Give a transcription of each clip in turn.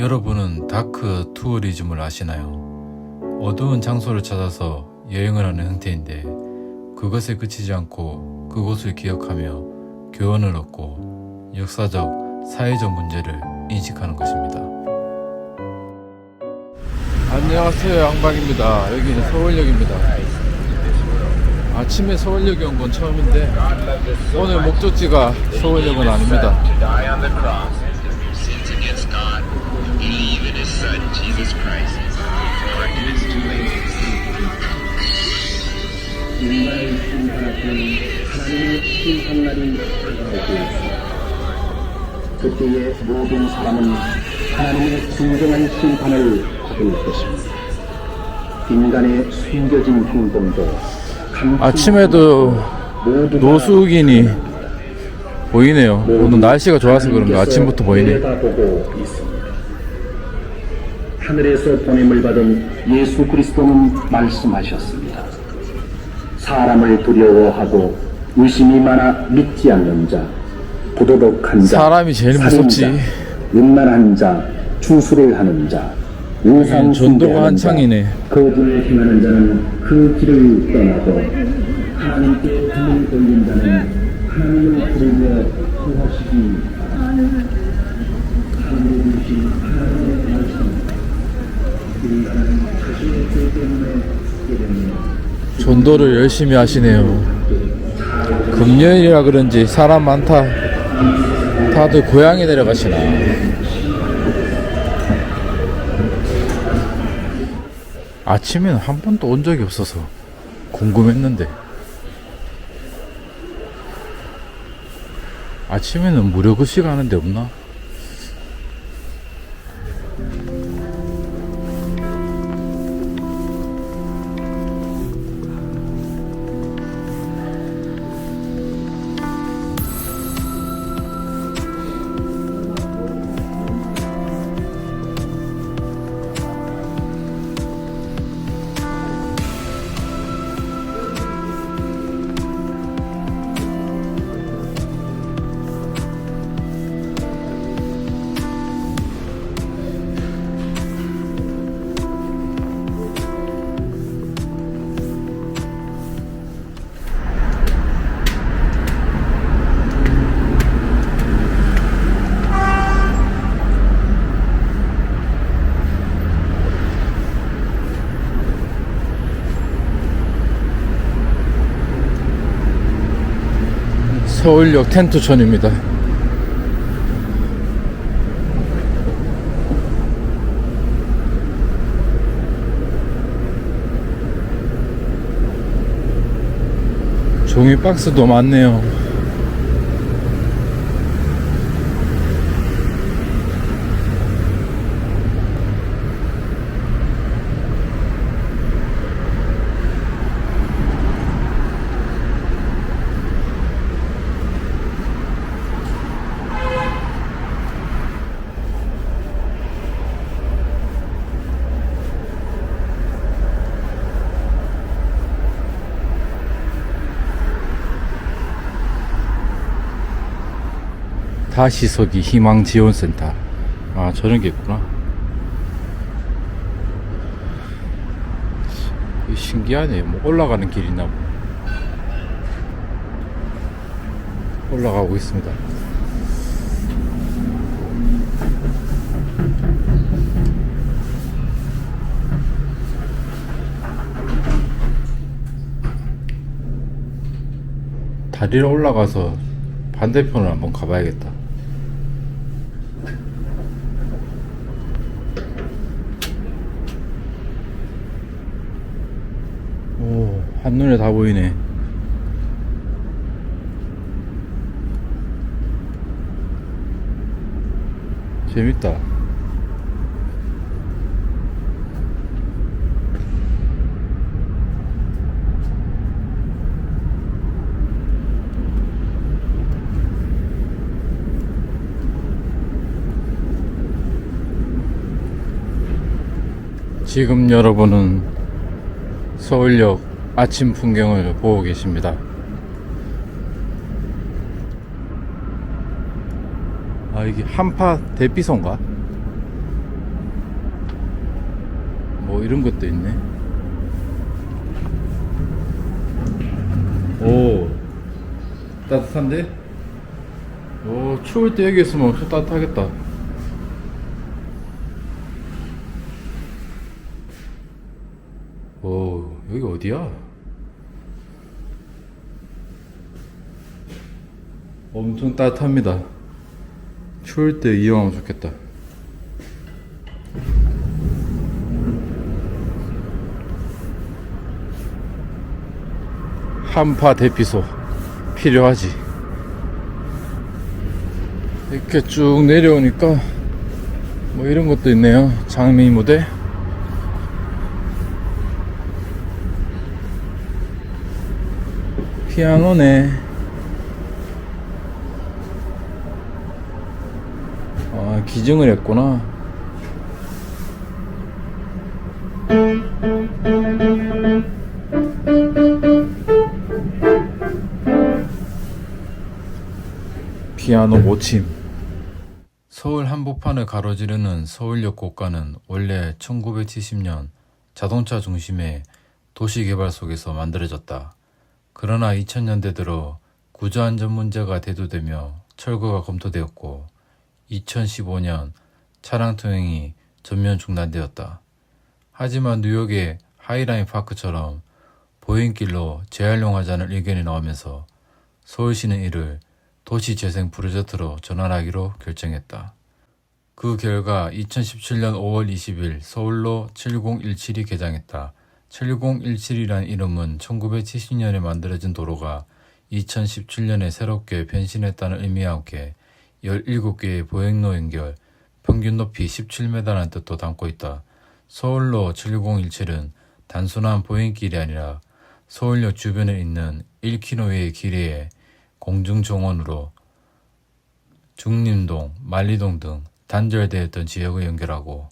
여러분은 다크 투어리즘을 아시나요? 어두운 장소를 찾아서 여행을 하는 형태인데 그것에 그치지 않고 그곳을 기억하며 교훈을 얻고 역사적, 사회적 문제를 인식하는 것입니다. 안녕하세요. 양박입니다. 여기는 서울역입니다. 아침에 서울역에 온 건 처음인데 오늘 목적지가 서울역은 아닙니다. Believe in His Son, Jesus Christ. Before it is too late. 인간을 심판하시는 하나님의 심판날이 다가오고 있습니다. 그때의 모든 사람은 하나님의 진정한 심판을 받을 것입니다. 인간의 숨겨진 행동도 감추지 아침에도 모두가 노숙인이 보이네요. 오늘 날씨가 좋아서 그런가 아침부터 보이네. 하늘에서 보냄을 받은 예수 그리스도는 말씀하셨습니다. 사람을 두려워하고 의심이 많아 믿지 않는 자, 부도덕한 자, 사람이 제일 무섭지. 음란한 자, 추수를 하는 자, 우상 전도가 자, 한창이네. 거짓을 행하는 자는 그 길을 떠나고 하나님께 등을 돌린 자는 하나님을 부르며 구하시기 바랍니다. 하나님의 주신 하나님의 말씀 인간은 자신의 죄 때문에 깨닫는 전도를 열심히 하시네요. 금요일이라 그런지 사람 많다. 다들 고향에 내려가시나. 아침에는 한 번도 온 적이 없어서 궁금했는데. 아침에는 무료 급식 하는 데 없나? 서울역 텐트촌입니다. 종이 박스도 많네요. 다시 서기 희망 지원센터. 아, 저런 게 있구나. 신기하네. 뭐 올라가는 길이 있나 보 올라가고 있습니다. 다리를 올라가서 반대편을 한번 가봐야겠다. 오, 한눈에 다 보이네. 재밌다. 지금 여러분은 서울역 아침 풍경을 보고 계십니다. 아, 이게 한파 대피소인가? 오 이런 것도 있네 오 따뜻한데? 오 추울 때 여기 있으면 엄청 따뜻하겠다 오 여기 어디야? 엄청 따뜻합니다. 추울 때 이용하면 좋겠다. 한파 대피소 필요하지. 이렇게 쭉 내려오니까 뭐 이런 것도 있네요. 장미 무대. 피아노네 아 기증을 했구나 피아노 모침 서울 한복판을 가로지르는 서울역 고가는 원래 1970년 자동차 중심의 도시개발 속에서 만들어졌다. 그러나 2000년대 들어 구조안전 문제가 대두되며 철거가 검토되었고 2015년 차량 통행이 전면 중단되었다. 하지만 뉴욕의 하이라인 파크처럼 보행길로 재활용하자는 의견이 나오면서 서울시는 이를 도시재생 프로젝트로 전환하기로 결정했다. 그 결과 2017년 5월 20일 서울로 7017이 개장했다. 7017이란 이름은 1970년에 만들어진 도로가 2017년에 새롭게 변신했다는 의미와 함께 17개의 보행로 연결, 평균 높이 17m라는 뜻도 담고 있다. 서울로 7017은 단순한 보행길이 아니라 서울역 주변에 있는 1km의 길이에 공중정원으로 중림동, 만리동 등 단절되었던 지역을 연결하고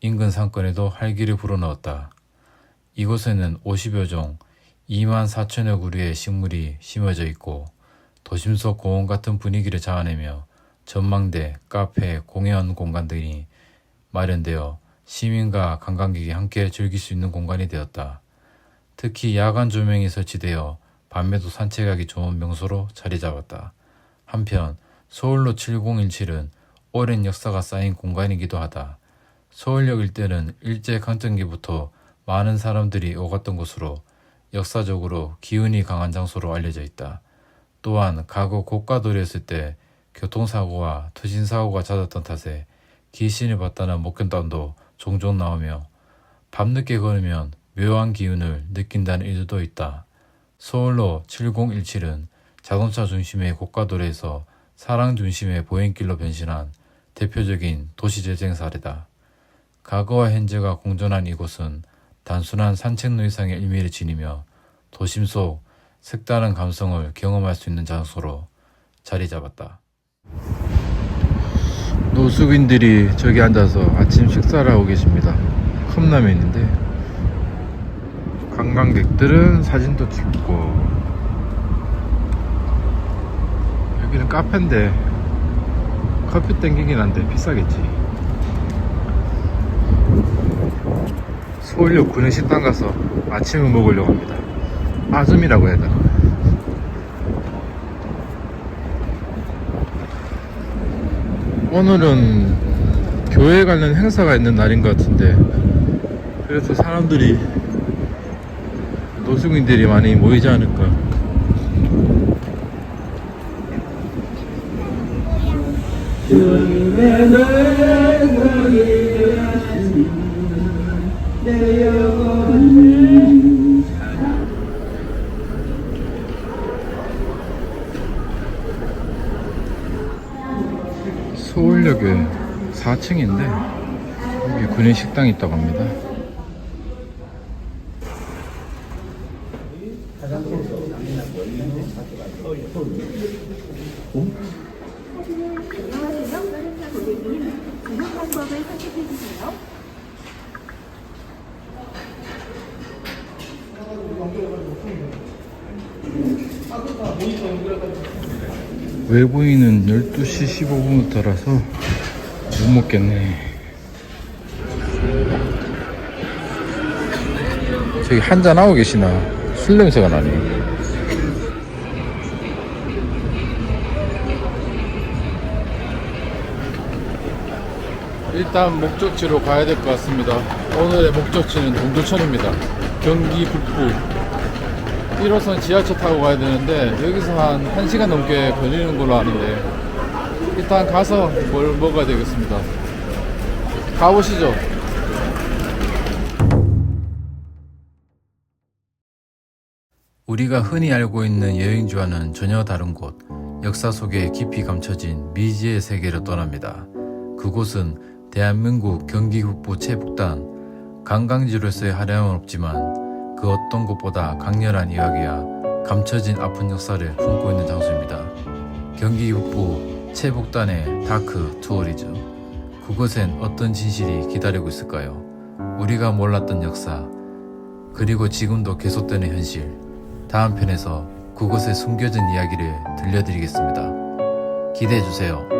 인근 상권에도 활기를 불어넣었다. 이곳에는 50여 종 2만 4천여 그루의 식물이 심어져 있고 도심 속 공원 같은 분위기를 자아내며 전망대, 카페, 공연 공간 등이 마련되어 시민과 관광객이 함께 즐길 수 있는 공간이 되었다. 특히 야간 조명이 설치되어 밤에도 산책하기 좋은 명소로 자리 잡았다. 한편 서울로 7017은 오랜 역사가 쌓인 공간이기도 하다. 서울역 일대는 일제강점기부터 많은 사람들이 오갔던 곳으로 역사적으로 기운이 강한 장소로 알려져 있다. 또한 과거 고가도리였을 때 교통사고와 투신사고가 잦았던 탓에 귀신을 봤다는 목격담도 종종 나오며 밤늦게 걸으면 묘한 기운을 느낀다는 일도 있다. 서울로 7017은 자동차 중심의 고가도로에서 사랑 중심의 보행길로 변신한 대표적인 도시재생 사례다. 과거와 현재가 공존한 이곳은 단순한 산책로 이상의 의미를 지니며 도심 속 색다른 감성을 경험할 수 있는 장소로 자리 잡았다. 노숙인들이 저기 앉아서 아침 식사를 하고 계십니다. 컵라면에 있는데 관광객들은 사진도 찍고 여기는 카페인데 커피 땡기긴 한데 비싸겠지. 서울역 구내식당 가서 아침을 먹으려고 합니다. 아줌이라고 해야 되나 오늘은 교회 가는 행사가 있는 날인 것 같은데 그래서 사람들이 노숙인들이 많이 모이지 않을까. 서울역에 4층인데 여기 구내식당이 있다고 합니다. 외부인은 12시 15분부터라서 못 먹겠네 저기 한잔 하고 계시나? 술 냄새가 나네. 일단 목적지로 가야 될 것 같습니다. 오늘의 목적지는 동두천입니다. 경기 북부. 1호선 지하철 타고 가야 되는데 여기서 한 1시간 넘게 걸리는 걸로 아는데 일단 가서 뭘 먹어야 되겠습니다. 가보시죠. 우리가 흔히 알고 있는 여행지와는 전혀 다른 곳, 역사 속에 깊이 감춰진 미지의 세계를 떠납니다. 그곳은 대한민국 경기 북부 최북단, 관광지로서의 화려함은 없지만 그 어떤 곳보다 강렬한 이야기와 감춰진 아픈 역사를 품고 있는 장소입니다. 경기 북부 최북단의 다크 투어리즈. 그곳엔 어떤 진실이 기다리고 있을까요? 우리가 몰랐던 역사, 그리고 지금도 계속되는 현실. 다음 편에서 그곳의 숨겨진 이야기를 들려드리겠습니다. 기대해주세요.